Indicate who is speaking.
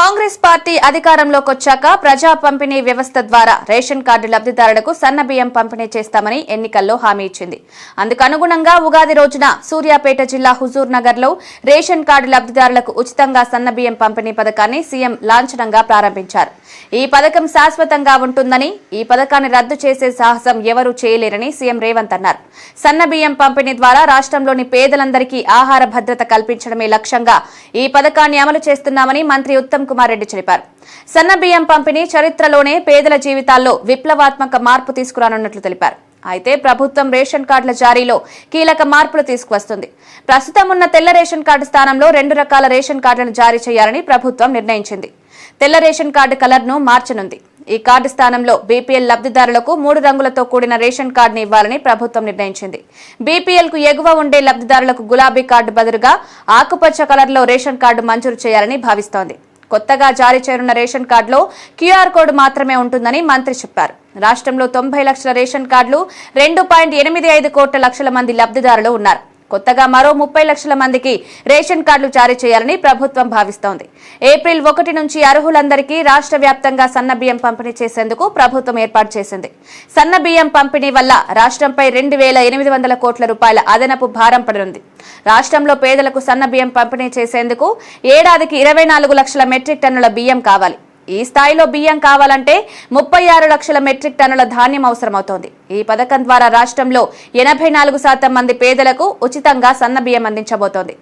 Speaker 1: Congress party అధికారంలోకి వచ్చాక ప్రజా పంపిణీ వ్యవస్థ ద్వారా రేషన్ కార్డు లబ్దిదారులకు సన్న బియ్యం పంపిణీ చేస్తామని ఎన్నికల్లో హామీ ఇచ్చింది. అందుకు అనుగుణంగా ఉగాది రోజున సూర్యాపేట జిల్లా హుజూర్ నగర్లో రేషన్ కార్డు లబ్దిదారులకు ఉచితంగా సన్న బియ్యం పంపిణీ పథకాన్ని సీఎం లాంఛనంగా ప్రారంభించారు. ఈ పథకం శాశ్వతంగా ఉంటుందని ఈ పథకాన్ని రద్దు చేసే సాహసం ఎవరూ చేయలేరని సీఎం రేవంత్ అన్నారు. సన్న బియ్యం పంపిణీ ద్వారా రాష్ట్రంలోని పేదలందరికీ ఆహార భద్రత కల్పించడమే లక్ష్యంగా ఈ పథకాన్ని అమలు చేస్తున్నామని మంత్రి ఉత్తమ్ కుమార్ రెడ్డి తెలిపారు. సన్న బియ్యం పంపిణీ చరిత్రలోనే పేదల జీవితాల్లో విప్లవాత్మక మార్పు తీసుకురానున్నట్లు తెలిపారు. అయితే ప్రభుత్వం రేషన్ కార్డుల జారీలో కీలక మార్పులు తీసుకువస్తుంది. ప్రస్తుతం ఉన్న తెల్ల రేషన్ కార్డు స్థానంలో రెండు రకాల రేషన్ కార్డులను జారీ చేయాలని ప్రభుత్వం నిర్ణయించింది. తెల్ల రేషన్ కార్డు కలర్ను మార్చనుంది. ఈ కార్డు స్థానంలో బీపీఎల్ లబ్దిదారులకు మూడు రంగులతో కూడిన రేషన్ కార్డును ఇవ్వాలని ప్రభుత్వం నిర్ణయించింది. బీపీఎల్కు ఎగువ ఉండే లబ్దిదారులకు గులాబీ కార్డు బదులుగా ఆకుపచ్చ కలర్లో రేషన్ కార్డు మంజూరు చేయాలని భావిస్తోంది. కొత్తగా జారీ చేయనున్న రేషన్ కార్డులో క్యూఆర్ కోడ్ మాత్రమే ఉంటుందని మంత్రి చెప్పారు. రాష్ట్రంలో తొంభై లక్షల రేషన్ కార్డులు రెండు పాయింట్ ఎనిమిది ఐదు కోట్ల లక్షల మంది లబ్దిదారులు ఉన్నారు. కొత్తగా మరో ముప్పై లక్షల మందికి రేషన్ కార్డులు జారీ చేయాలని ప్రభుత్వం భావిస్తోంది. ఏప్రిల్ ఒకటి నుంచి అర్హులందరికీ రాష్ట్ర వ్యాప్తంగా సన్న బియ్యం పంపిణీ చేసేందుకు ప్రభుత్వం ఏర్పాటు చేసింది. సన్న బియ్యం పంపిణీ వల్ల రాష్ట్రంపై రెండు వేల ఎనిమిది వందల కోట్ల రూపాయల అదనపు భారం పడనుంది. రాష్ట్రంలో పేదలకు సన్న బియ్యం పంపిణీ చేసేందుకు ఏడాదికి ఇరవై నాలుగు లక్షల మెట్రిక్ టన్నుల బియ్యం కావాలి. ఈ స్థాయిలో బియ్యం కావాలంటే ముప్పై ఆరు లక్షల మెట్రిక్ టన్నుల ధాన్యం అవసరమవుతోంది. ఈ పథకం ద్వారా రాష్ట్రంలో ఎనభై నాలుగు శాతం మంది పేదలకు ఉచితంగా సన్న బియ్యం అందించబోతోంది.